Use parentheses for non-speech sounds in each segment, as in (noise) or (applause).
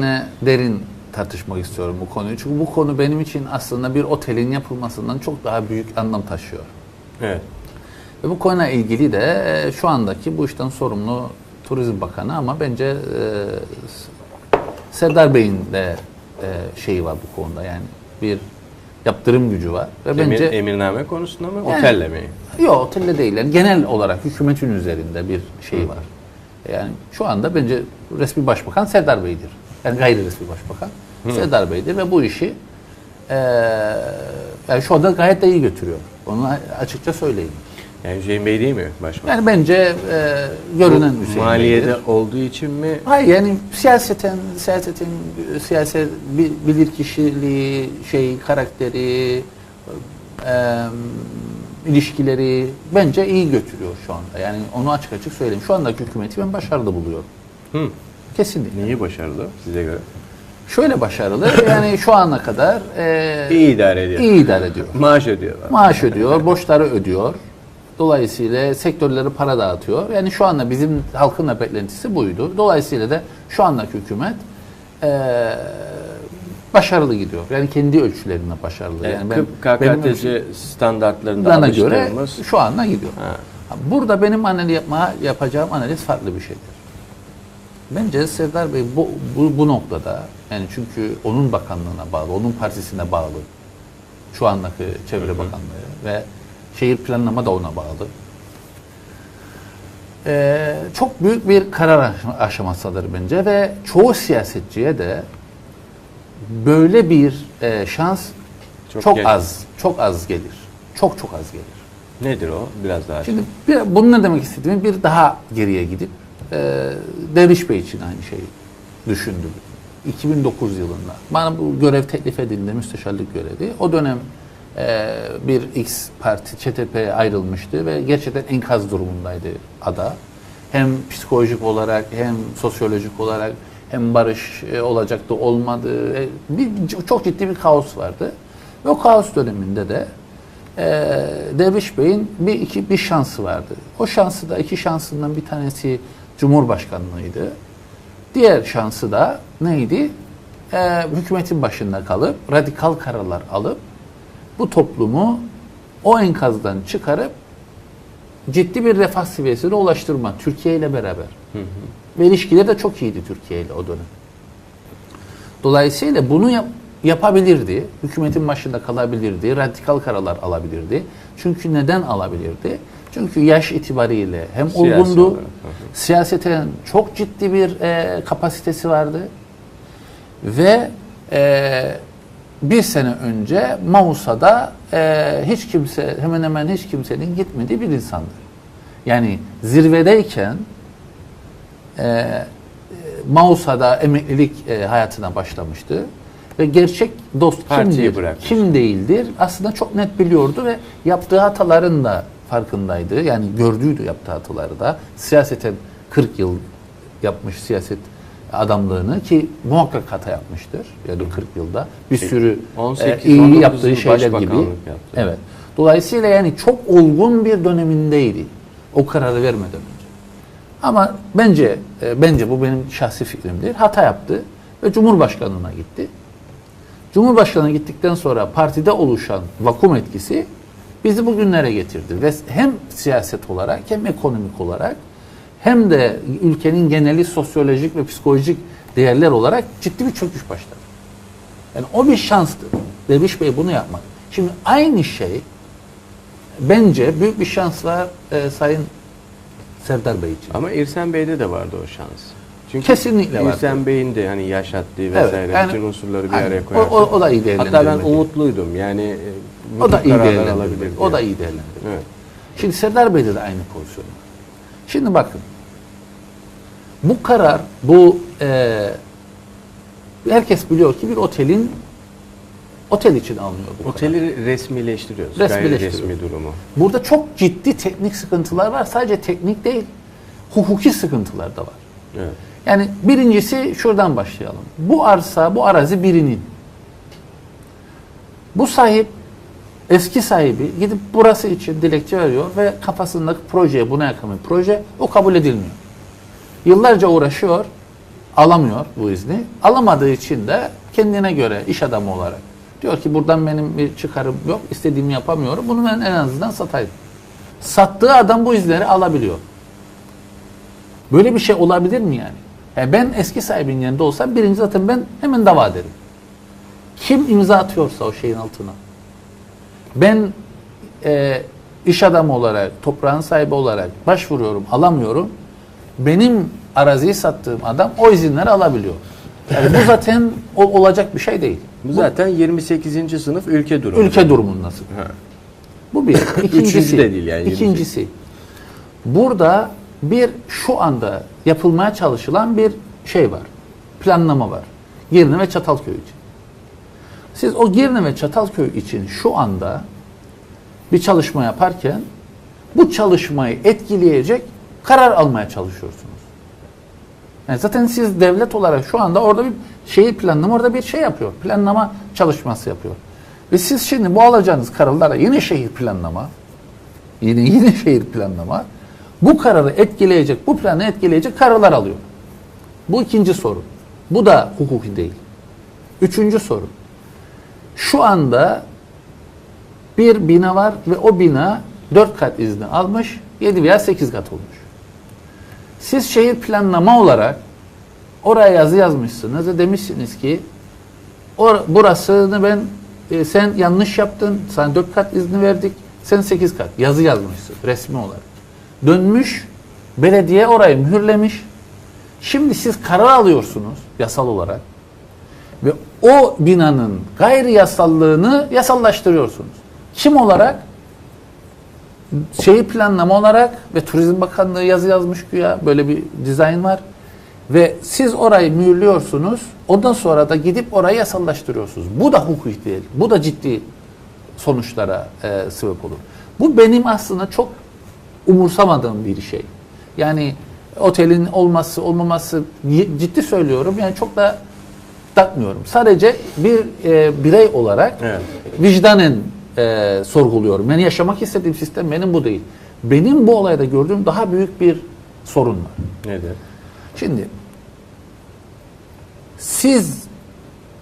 Ne derin tartışmak istiyorum bu konuyu. Çünkü bu konu benim için aslında bir otelin yapılmasından çok daha büyük anlam taşıyor. Evet. Ve bu konuyla ilgili de e, şu andaki bu işten sorumlu Turizm Bakanı ama bence e, Serdar Bey'in de e, şeyi var bu konuda yani bir yaptırım gücü var. Ve Emir, bence emirname konusunda mı? Yani- Otelle mi? Yok otelde değil. Yani genel olarak hükümetin üzerinde bir şey var. Yani şu anda bence resmi başbakan Serdar Bey'dir. Yani gayri resmi başbakan Serdar Bey'dir ve bu işi eee yani şu anda gayet de iyi götürüyor. Onu açıkça söyleyeyim. Yani Hüseyin Bey değil mi başbakan? Yani bence eee görünen Bu Hüseyin Maliyede Bey'dir. olduğu için mi? Hayır yani siyaseten, siyasetin, siyaset bi- bilir kişiliği, şey, karakteri, eee, ilişkileri bence iyi götürüyor şu anda. Yani onu açık açık söyleyeyim. Şu andaki hükümeti ben başarılı buluyorum. Hı. Kesinlikle. Neyi başarılı size göre? Şöyle başarılı, yani şu ana kadar eee İyi idare ediyor. iyi idare ediyor. Maaş ödüyorlar. Maaş ödüyor, borçları ödüyor. Dolayısıyla sektörlere para dağıtıyor. Yani şu anda bizim halkın da beklentisi buydu. Dolayısıyla da şu andaki hükümet eee, başarılı gidiyor. Yani kendi ölçülerinde başarılı. Yani, yani ben, KKTC standartlarında ölçülerime göre şu anda gidiyor. Ha. Burada benim analiz yapma, yapacağım analiz farklı bir şeydir. Bence Serdar Bey bu, bu, bu noktada yani çünkü onun bakanlığına bağlı, onun partisine bağlı. Şu andaki Çevre Bakanlığı ve şehir planlama da ona bağlı. Ee, çok büyük bir karar aş- aşamasıdır bence ve çoğu siyasetçiye de böyle bir e, şans Çok çok, az, çok az gelir. Çok çok az gelir. nedir o? Biraz daha. Şimdi bir, bunu ne demek istediğimi bir daha geriye gidip e, Derviş Bey için aynı şeyi düşündüm. 2009 yılında. Bana bu görev teklif edildi, müsteşarlık görevi. O dönem e, bir X parti ÇTP'ye ayrılmıştı ve gerçekten enkaz durumundaydı ada. Hem psikolojik olarak hem sosyolojik olarak hem barış e, olacaktı olmadı. E, bir, çok ciddi bir kaos vardı. Ve o kaos döneminde de e, Derviş Bey'in bir iki bir şansı vardı. O şansı da iki şansından bir tanesi Cumhurbaşkanlığıydı. Diğer şansı da neydi? E, hükümetin başında kalıp radikal kararlar alıp bu toplumu o enkazdan çıkarıp ciddi bir refah seviyesine ulaştırma Türkiye ile beraber. Ve ilişkileri de çok iyiydi Türkiye ile o dönem. Dolayısıyla bunu yap- yapabilirdi. Hükümetin başında kalabilirdi. Radikal kararlar alabilirdi. Çünkü neden alabilirdi? Çünkü yaş itibariyle hem Siyasi olgundu, olarak, siyaseten çok ciddi bir e, kapasitesi vardı. Ve e, bir sene önce Mausa'da e, hiç kimse, hemen hemen hiç kimsenin gitmediği bir insandı. Yani zirvedeyken e, Mausa'da emeklilik e, hayatına başlamıştı. Ve gerçek dost Partiyi kimdir, bırakmış. kim değildir aslında çok net biliyordu ve yaptığı hataların da farkındaydı. Yani gördüğüydü yaptığı hataları da. Siyaseten 40 yıl yapmış siyaset adamlığını ki muhakkak hata yapmıştır. Yani 40 yılda bir sürü 18, e, iyi 19 yaptığı şeyler gibi. yaptı. Evet. Dolayısıyla yani çok olgun bir dönemindeydi. O kararı vermeden önce. Ama bence e, bence bu benim şahsi fikrimdir. Hata yaptı ve Cumhurbaşkanlığına gitti. Cumhurbaşkanına gittikten sonra partide oluşan vakum etkisi bizi bugünlere getirdi. Ve hem siyaset olarak hem ekonomik olarak hem de ülkenin geneli sosyolojik ve psikolojik değerler olarak ciddi bir çöküş başladı. Yani o bir şanstı. Derviş Bey bunu yapmadı. Şimdi aynı şey bence büyük bir şans var e, Sayın Serdar Bey için. Ama İrsen Bey'de de vardı o şans. Çünkü Kesinlikle vardı. İrsen Bey'in de hani yaşattığı Evet, vesaire yani- bütün unsurları bir Aynen. araya O, koyarsak. o, o da iyi Hatta ben umutluydum yani. e, O da iyi alabilir O da iyi değerlendirilmedi. Evet. Şimdi Serdar Bey'de de aynı pozisyon var. Şimdi bakın. Bu karar, bu e, herkes biliyor ki bir otelin otel için alınıyor bu karar. Oteli resmileştiriyoruz. Resmileştiriyoruz. Gayri resmi durumu. Burada çok ciddi teknik sıkıntılar var. Sadece teknik değil, hukuki sıkıntılar da var. Evet. Yani birincisi şuradan başlayalım. Bu arsa, bu arazi birinin. Bu sahip, eski sahibi gidip burası için dilekçe veriyor ve kafasındaki projeye buna yakın bir proje o kabul edilmiyor. Yıllarca uğraşıyor alamıyor bu izni. Alamadığı için de kendine göre iş adamı olarak diyor ki buradan benim bir çıkarım yok, istediğimi yapamıyorum. Bunu ben en azından satayım. Sattığı adam bu izleri alabiliyor. Böyle bir şey olabilir mi yani? Ya ben eski sahibinin yerinde olsam birinci zaten ben hemen dava ederim. Kim imza atıyorsa o şeyin altına. Ben e, iş adamı olarak, toprağın sahibi olarak başvuruyorum, alamıyorum. Benim araziyi sattığım adam o izinleri alabiliyor. Yani bu zaten o- olacak bir şey değil. Bu zaten 28. sınıf ülke durumu. Ülke durumundasın. Ha. Bu bir. (laughs) İkincisi, Üçüncü de değil yani, yirmi İkincisi, burada bir şu anda yapılmaya çalışılan bir şey var. Planlama var. Girne ve Çatalköy için. Siz o Girne ve Çatalköy için şu anda bir çalışma yaparken bu çalışmayı etkileyecek karar almaya çalışıyorsunuz. Yani zaten siz devlet olarak şu anda orada bir şehir planlama orada bir şey yapıyor. Planlama çalışması yapıyor. Ve siz şimdi bu alacağınız kararlara yine şehir planlama yine yine şehir planlama bu kararı etkileyecek, bu planı etkileyecek kararlar alıyor. Bu ikinci sorun. Bu da hukuki değil. Üçüncü sorun. Şu anda bir bina var ve o bina dört kat izni almış, yedi veya sekiz kat olmuş. Siz şehir planlama olarak oraya yazı yazmışsınız ve demişsiniz ki or, burasını ben e, sen yanlış yaptın. Sana dört kat izni verdik. Sen sekiz kat. Yazı yazmışsın resmi olarak. Dönmüş belediye orayı mühürlemiş. Şimdi siz karar alıyorsunuz yasal olarak ve o binanın gayri yasallığını yasallaştırıyorsunuz. Kim olarak? Şehir planlama olarak ve Turizm Bakanlığı yazı yazmış güya böyle bir dizayn var. Ve siz orayı mühürlüyorsunuz. Ondan sonra da gidip orayı yasallaştırıyorsunuz. Bu da hukuki değil. Bu da ciddi sonuçlara e, sebep olur. Bu benim aslında çok umursamadığım bir şey. Yani otelin olması olmaması ciddi söylüyorum. Yani çok da takmıyorum. Sadece bir e, birey olarak Evet. vicdanen e, sorguluyorum. Yani yaşamak istediğim sistem benim bu değil. Benim bu olayda gördüğüm daha büyük bir sorun var. Nedir? Şimdi siz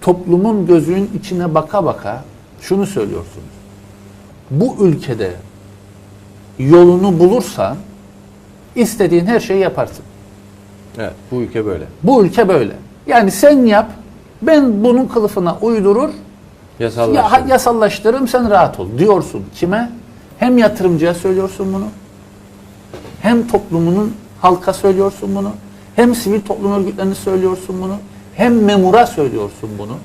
toplumun gözünün içine baka baka şunu söylüyorsunuz. Bu ülkede yolunu bulursan istediğin her şeyi yaparsın. Evet. Bu ülke böyle. Bu ülke böyle. Yani sen yap, ben bunun kılıfına uydurur, Yasallaştırılıyor. ya, yasallaştırırım sen rahat ol diyorsun. Kime? Hem yatırımcıya söylüyorsun bunu, hem toplumunun halka söylüyorsun bunu, hem sivil toplum örgütlerine söylüyorsun bunu, hem memura söylüyorsun bunu.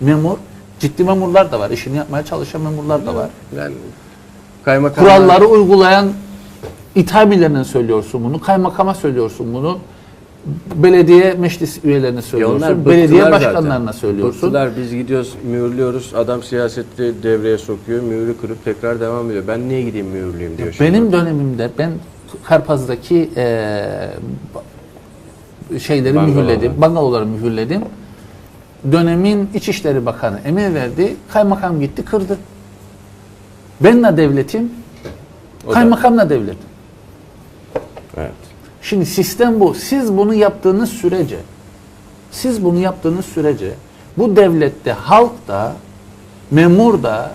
Memur, ciddi memurlar da var, işini yapmaya çalışan memurlar da var. Yani kaymakam Kuralları uygulayan itabilerine söylüyorsun bunu, kaymakama söylüyorsun bunu, belediye meclis üyelerine Ya söylüyorsun, belediye başkanlarına zaten. söylüyorsun. Bıktılar biz gidiyoruz mühürlüyoruz adam siyasette devreye sokuyor mühürü kırıp tekrar devam ediyor. Ben niye gideyim mühürlüyüm diyor. şimdi. Benim dönemimde ben Karpaz'daki eee, şeyleri Bungalow. mühürledim, bungaloları mühürledim. Dönemin İçişleri Bakanı emir verdi, kaymakam gitti kırdı. Benle devletim, O da- kaymakamla devletim. Evet. Şimdi sistem bu. Siz bunu yaptığınız sürece, siz bunu yaptığınız sürece bu devlette halk da, memur da,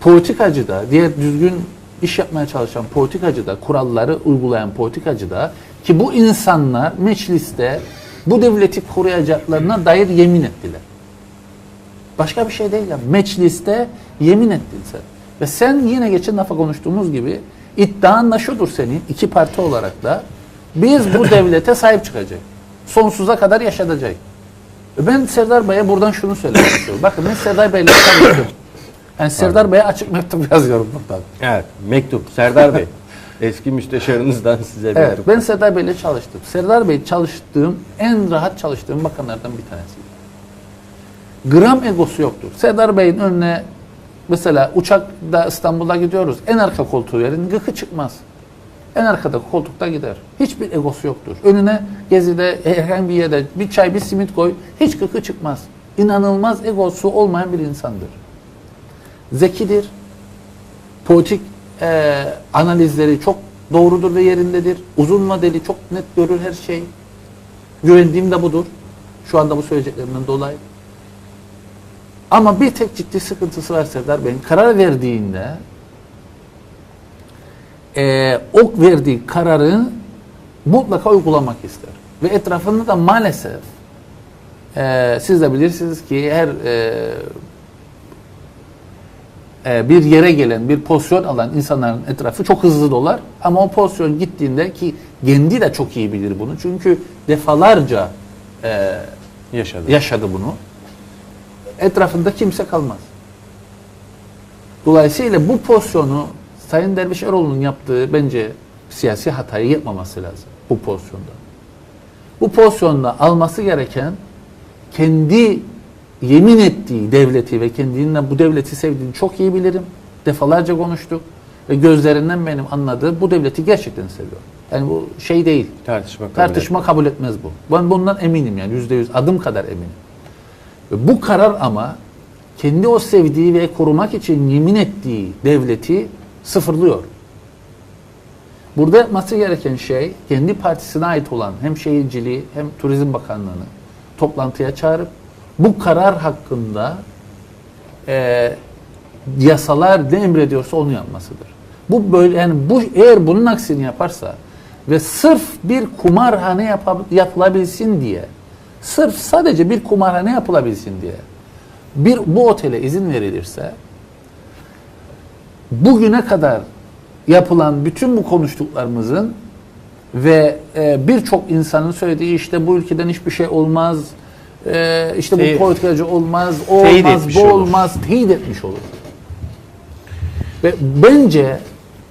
politikacı da, diğer düzgün iş yapmaya çalışan politikacı da, kuralları uygulayan politikacı da ki bu insanlar mecliste bu devleti koruyacaklarına dair yemin ettiler. Başka bir şey değil ya. Mecliste yemin ettin sen. Ve sen yine geçen defa konuştuğumuz gibi iddian da şudur senin iki parti olarak da biz bu devlete sahip çıkacak. Sonsuza kadar yaşatacak. Ben Serdar Bey'e buradan şunu söylemek istiyorum. Bakın ben Serdar Bey'le çalıştım. Yani Serdar Bey'e açık mektup (laughs) yazıyorum buradan. Evet. Mektup. Serdar Bey. Eski müsteşarınızdan size bir Evet, mektup. ben Serdar Bey'le çalıştım. Serdar Bey çalıştığım, en rahat çalıştığım bakanlardan bir tanesiydi. Gram egosu yoktur. Serdar Bey'in önüne mesela uçakta İstanbul'a gidiyoruz. En arka koltuğu verin, gıkı çıkmaz. En arkada koltukta gider. Hiçbir egosu yoktur. Önüne gezide herhangi bir yerde bir çay bir simit koy. Hiç gıkı çıkmaz. İnanılmaz egosu olmayan bir insandır. Zekidir. Politik e, analizleri çok doğrudur ve yerindedir. Uzun vadeli çok net görür her şey. Güvendiğim de budur. Şu anda bu söyleyeceklerinden dolayı. Ama bir tek ciddi sıkıntısı var Serdar Bey'in. Karar verdiğinde e, o verdiği kararı mutlaka uygulamak ister. Ve etrafında da maalesef e, siz de bilirsiniz ki her e, e, bir yere gelen, bir pozisyon alan insanların etrafı çok hızlı dolar. Ama o pozisyon gittiğinde ki kendi de çok iyi bilir bunu. Çünkü defalarca e, Yaşadı. yaşadı bunu. Etrafında kimse kalmaz. Dolayısıyla bu pozisyonu Sayın Derviş Eroğlu'nun yaptığı bence siyasi hatayı yapmaması lazım bu pozisyonda. Bu pozisyonda alması gereken kendi yemin ettiği devleti ve kendinin bu devleti sevdiğini çok iyi bilirim. Defalarca konuştuk ve gözlerinden benim anladığım bu devleti gerçekten seviyor. Yani bu şey değil. Tartışma kabul Tartışma kabul etmez bu. Ben bundan eminim yani yüzde yüz adım kadar eminim. Bu karar ama kendi o sevdiği ve korumak için yemin ettiği devleti sıfırlıyor. Burada yapması gereken şey kendi partisine ait olan hem şehirciliği hem Turizm Bakanlığı'nı toplantıya çağırıp bu karar hakkında e, yasalar ne emrediyorsa onu yapmasıdır. Bu böyle yani bu eğer bunun aksini yaparsa ve sırf bir kumarhane yapab- yapılabilsin diye sırf sadece bir kumarhane yapılabilsin diye bir bu otele izin verilirse bugüne kadar yapılan bütün bu konuştuklarımızın ve e, birçok insanın söylediği işte bu ülkeden hiçbir şey olmaz, e, işte Teyit- bu politikacı olmaz, o olmaz, bu olur. olmaz, teyit etmiş olur. Ve bence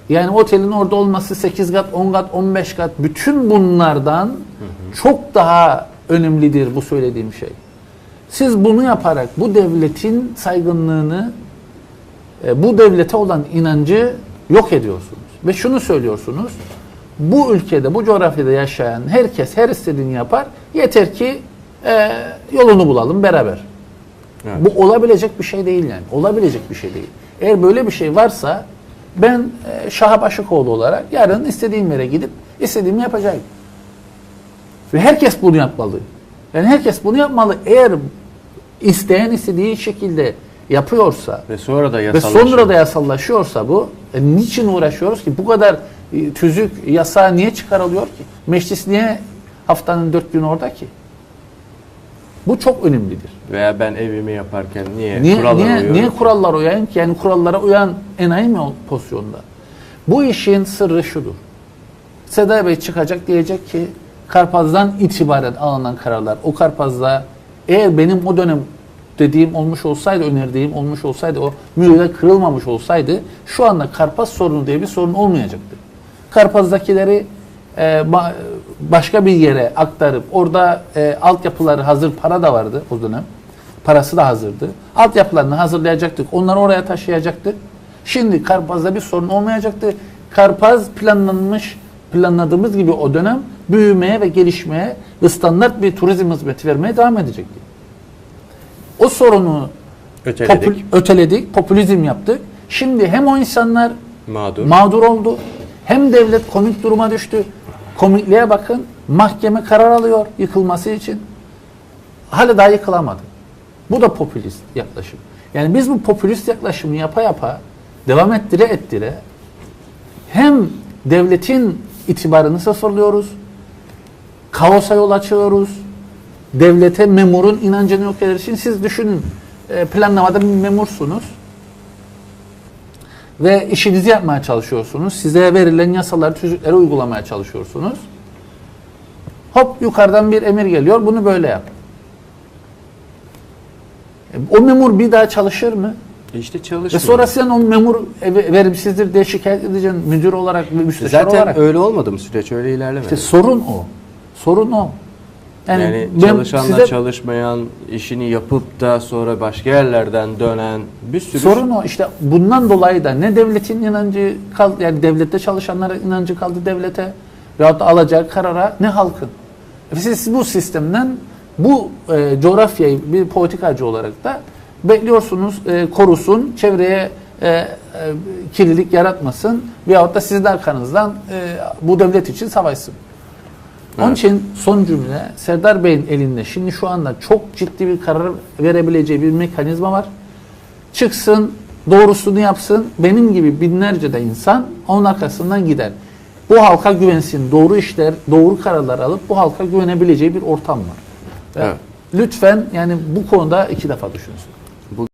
yani otelin orada olması 8 kat, 10 kat, 15 kat bütün bunlardan çok daha önemlidir bu söylediğim şey. Siz bunu yaparak bu devletin saygınlığını, e, bu devlete olan inancı yok ediyorsunuz. Ve şunu söylüyorsunuz, bu ülkede, bu coğrafyada yaşayan herkes her istediğini yapar, yeter ki e, yolunu bulalım beraber. Evet. Bu olabilecek bir şey değil yani. Olabilecek bir şey değil. Eğer böyle bir şey varsa ben e, Şahap Aşıkoğlu olarak yarın istediğim yere gidip istediğimi yapacağım. Ve herkes bunu yapmalı. Yani herkes bunu yapmalı. Eğer isteyen istediği şekilde yapıyorsa Ve sonra da ve yasallaşıyor. sonra da yasallaşıyorsa bu e, niçin uğraşıyoruz ki? Bu kadar e, tüzük yasa niye çıkarılıyor ki? Meclis niye haftanın dört günü orada ki? Bu çok önemlidir. Veya ben evimi yaparken niye, Niye, kurallara niye, uyuyorum niye kurallara uyayım ki? Yani kurallara uyan enayi mi pozisyonda? Bu işin sırrı şudur. Seda Bey çıkacak diyecek ki Karpaz'dan itibaren alınan kararlar, o Karpaz'da eğer benim o dönem dediğim olmuş olsaydı, önerdiğim olmuş olsaydı, o mühürler kırılmamış olsaydı şu anda Karpaz sorunu diye bir sorun olmayacaktı. Karpaz'dakileri e, ba- başka bir yere aktarıp orada e, altyapıları hazır para da vardı o dönem. Parası da hazırdı. Altyapılarını hazırlayacaktık. Onları oraya taşıyacaktık. Şimdi Karpaz'da bir sorun olmayacaktı. Karpaz planlanmış, planladığımız gibi o dönem büyümeye ve gelişmeye ve standart bir turizm hizmeti vermeye devam edecekti. O sorunu Öteledik. popül- öteledik, popülizm yaptık. Şimdi hem o insanlar Mağdur. mağdur oldu. Hem devlet komik duruma düştü. Komikliğe bakın. Mahkeme karar alıyor yıkılması için. Hala daha yıkılamadı. Bu da popülist yaklaşım. Yani biz bu popülist yaklaşımı yapa yapa devam ettire ettire hem devletin itibarını sıfırlıyoruz, kaosa yol açıyoruz, devlete memurun inancını yok eder için siz düşünün e, planlamada bir memursunuz ve işinizi yapmaya çalışıyorsunuz. Size verilen yasaları, tüzükleri uygulamaya çalışıyorsunuz. Hop yukarıdan bir emir geliyor. Bunu böyle yap. E, O memur bir daha çalışır mı? E İşte Ve çalışmıyor. sonra sen o memur e, verimsizdir diye şikayet edeceksin müdür olarak ve müsteşar Zaten olarak. öyle olmadı mı süreç? Öyle ilerlemedi. İşte sorun o. Sorun o. yani ben çalışanla size- çalışmayan, işini yapıp da sonra başka yerlerden dönen bir sürü Sorun o. İşte bundan dolayı da ne devletin inancı kaldı, yani devlette çalışanların inancı kaldı devlete veyahut da alacağı karara ne halkın. E Siz bu sistemden bu e, coğrafyayı bir politikacı olarak da bekliyorsunuz e, korusun, çevreye e, e, kirlilik yaratmasın veyahut da sizin arkanızdan e, bu devlet için savaşsın. Onun Evet. için son cümle Serdar Bey'in elinde şimdi şu anda çok ciddi bir karar verebileceği bir mekanizma var. Çıksın, doğrusunu yapsın. Benim gibi binlerce de insan onun arkasından gider. Bu halka güvensin, doğru işler, doğru kararlar alıp bu halka güvenebileceği bir ortam var. Ve Evet. Lütfen yani bu konuda iki defa düşünsün.